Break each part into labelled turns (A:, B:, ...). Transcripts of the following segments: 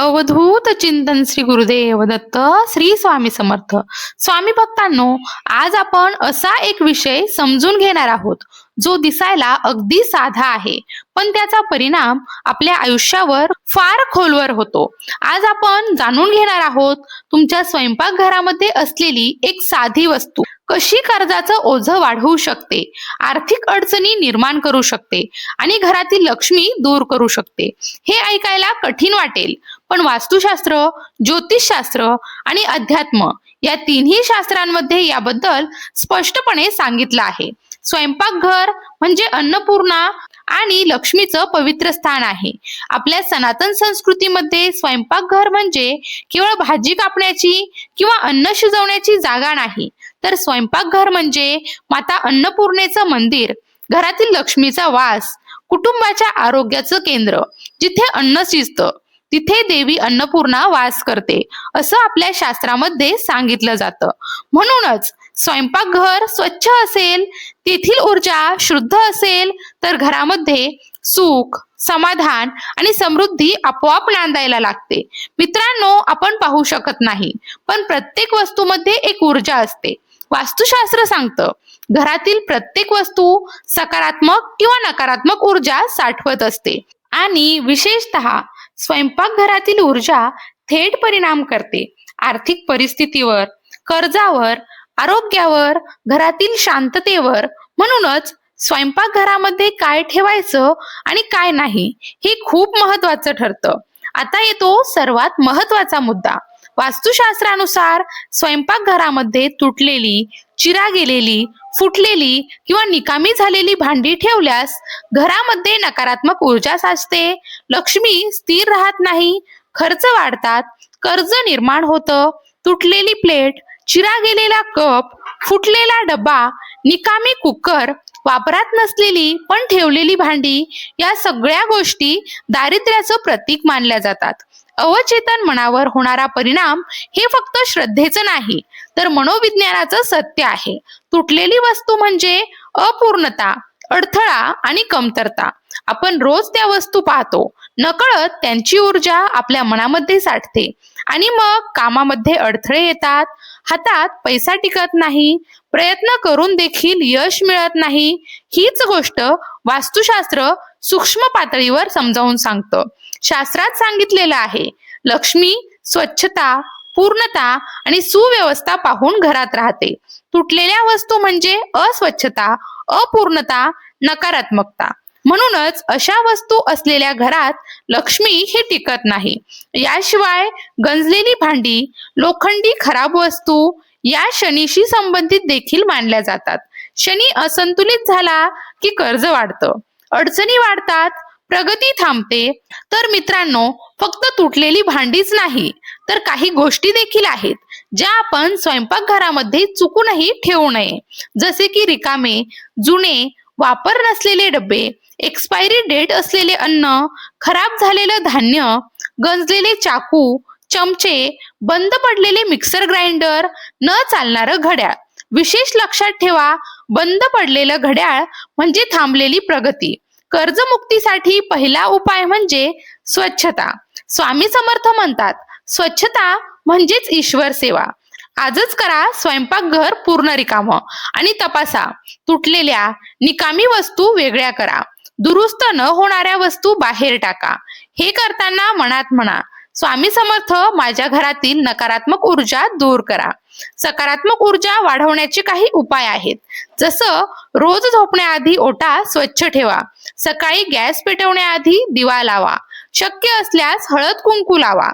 A: अवधूत चिंतन श्री गुरुदेव दत्त श्री स्वामी समर्थ. स्वामी भक्तांनो आज आपण असा एक विषय समजून घेणार आहोत. जो दिसायला अगदी साधा आहे. पण त्याचा परिणाम आपल्या आयुष्यावर फार खोलवर होतो. आज आपण जाणून घेणार आहोत तुमच्या स्वयंपाकघरामध्ये असलेली एक साधी वस्तू. कशी कर्जाचं ओझं वाढवू शकते? आर्थिक अडचणी निर्माण करू शकते आणि घरातील लक्ष्मी दूर करू शकते. हे ऐकायला कठीण वाटेल. पण वास्तुशास्त्र ज्योतिषशास्त्र आणि अध्यात्म या तिन्ही शास्त्रांमध्ये याबद्दल स्पष्टपणे सांगितलं आहे. स्वयंपाकघर म्हणजे अन्नपूर्णा आणि लक्ष्मीचं पवित्र स्थान आहे. आपल्या सनातन संस्कृतीमध्ये स्वयंपाकघर म्हणजे केवळ भाजी कापण्याची किंवा अन्न शिजवण्याची जागा नाही. तर स्वयंपाकघर म्हणजे माता अन्नपूर्णेचं मंदिर घरातील लक्ष्मीचा वास कुटुंबाच्या आरोग्याचं केंद्र जिथे अन्न शिजतं तिथे देवी अन्नपूर्णा वास करते असं आपल्या शास्त्रामध्ये सांगितलं जातं. म्हणूनच स्वयंपाकघर स्वच्छ असेल तेथील ऊर्जा शुद्ध असेल तर घरामध्ये सुख समाधान आणि समृद्धी आपोआप नांदायला लागते. मित्रांनो आपण पाहू शकत नाही पण प्रत्येक वस्तूमध्ये एक ऊर्जा असते. वास्तुशास्त्र सांगतं घरातील प्रत्येक वस्तू सकारात्मक किंवा नकारात्मक ऊर्जा साठवत असते. आणि विशेषतः स्वयंपाकघरातील ऊर्जा थेट परिणाम करते. आर्थिक परिस्थितीवर कर्जावर आरोग्यावर घरातील शांततेवर. म्हणूनच स्वयंपाकघरामध्ये काय ठेवायचं आणि काय नाही हे खूप महत्वाचं ठरतं. आता येतो सर्वात महत्त्वाचा मुद्दा. वास्तुशास्त्रानुसार स्वयंपाकघरामध्ये तुटलेली चिरा गेलेली फुटलेली किंवा निकामी झालेली भांडी ठेवल्यास घरामध्ये नकारात्मक ऊर्जा साचते लक्ष्मी स्थिर राहत नाही खर्च वाढतात कर्ज निर्माण होतं तुटलेली प्लेट चिरा गेलेला कप फुटलेला डब्बा निकामी कुकर वापरात नसलेली पण ठेवलेली भांडी या सगळ्या गोष्टी दारिद्र्याचं प्रतीक मानल्या जातात. अवचेतन मनावर होणारा परिणाम हे फक्त श्रद्धेचं नाही तर मनोविज्ञानाचं सत्य आहे. तुटलेली वस्तू म्हणजे अपूर्णता अडथळा आणि कमतरता. आपण रोज त्या वस्तू पाहतो नकळत त्यांची ऊर्जा आपल्या मनामध्ये साठते. आणि मग कामामध्ये अडथळे येतात. हातात पैसा टिकत नाही. प्रयत्न करून देखील यश मिळत नाही. हीच गोष्ट वास्तुशास्त्र सूक्ष्म पातळीवर समजावून सांगतं. शास्त्रात सांगितलेलं आहे लक्ष्मी स्वच्छता पूर्णता आणि सुव्यवस्था पाहून घरात राहते. तुटलेल्या वस्तू म्हणजे अस्वच्छता अपूर्णता नकारात्मकता. म्हणूनच अशा वस्तू असलेल्या घरात लक्ष्मी ही टिकत नाही. याशिवाय गंजलेली भांडी लोखंडी खराब वस्तू या शनीशी संबंधित देखील मानल्या जातात. शनी असंतुलित झाला की कर्ज वाढतं. अडचणी वाढतात प्रगती थांबते. तर मित्रांनो फक्त तुटलेली भांडीच नाही तर काही गोष्टी देखील आहेत ज्या आपण स्वयंपाकघरामध्ये चुकूनही ठेवू नये. जसे की रिकामे जुने वापर नसलेले डबे एक्सपायरी डेट असलेले अन्न खराब झालेलं धान्य गंजलेले चाकू चमचे बंद पडलेले मिक्सर ग्राइंडर न चालणारं घड्याळ. विशेष लक्षात ठेवा बंद पडलेलं घड्याळ म्हणजे थांबलेली प्रगती. कर्जमुक्तीसाठी पहिला उपाय म्हणजे स्वच्छता. स्वामी समर्थ म्हणतात स्वच्छता म्हणजेच ईश्वर सेवा. आजच करा स्वयंपाकघर पूर्ण रिकाम. आणि तपासा तुटलेल्या निकामी वस्तू वेगळ्या करा. दुरुस्त न होणाऱ्या वस्तू बाहेर टाका. हे करताना मनात म्हणा स्वामी समर्थ माझ्या घरातील नकारात्मक ऊर्जा दूर करा. सकारात्मक ऊर्जा वाढवण्याचे काही उपाय आहेत. जसं रोज झोपण्याआधी ओटा स्वच्छ ठेवा. सकाळी गॅस पेटवण्याआधी दिवा लावा. शक्य असल्यास हळद कुंकू लावा.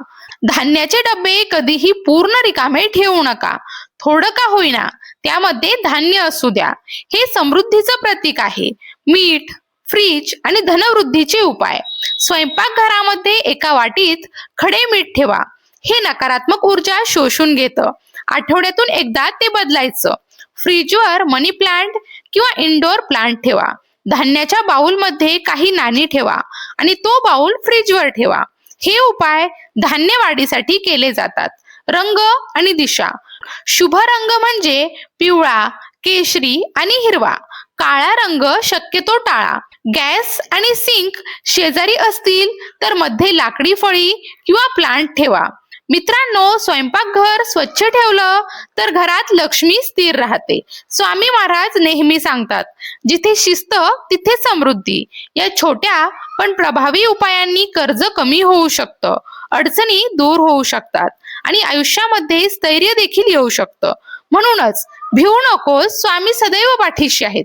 A: धान्याचे डबे कधीही पूर्ण रिकामे ठेवू नका. थोडं का होईना त्यामध्ये धान्य असू द्या. हे समृद्धीचं प्रतीक आहे. मीठ फ्रीज आणि धनवृद्धीचे उपाय. स्वयंपाकघरामध्ये एका वाटीत खडे मीठ ठेवा. हे नकारात्मक ऊर्जा शोषून घेतं. आठवड्यातून एकदा ते बदलायचं. फ्रीजवर मनी प्लांट किंवा इनडोअर प्लांट ठेवा. धान्याच्या बाउलमध्ये काही नाणी ठेवा आणि तो बाउल फ्रीजवर ठेवा. हे उपाय धान्य वाढीसाठी केले जातात. रंग आणि दिशा. शुभ रंग म्हणजे पिवळा केशरी आणि हिरवा. काळा रंग शक्यतो टाळा. गॅस आणि सिंक शेजारी असतील तर मध्ये लाकडी फळी किंवा प्लांट ठेवा. मित्रांनो स्वयंपाकघर स्वच्छ ठेवलं तर घरात लक्ष्मी स्थिर राहते. स्वामी महाराज नेहमी सांगतात जिथे शिस्त तिथे समृद्धी. या छोट्या पण प्रभावी उपायांनी कर्ज कमी होऊ शकतं अडचणी दूर होऊ शकतात आणि आयुष्यामध्ये स्थैर्य देखील येऊ शकतं. म्हणूनच भिवू नकोस स्वामी सदैव पाठीशी आहेत.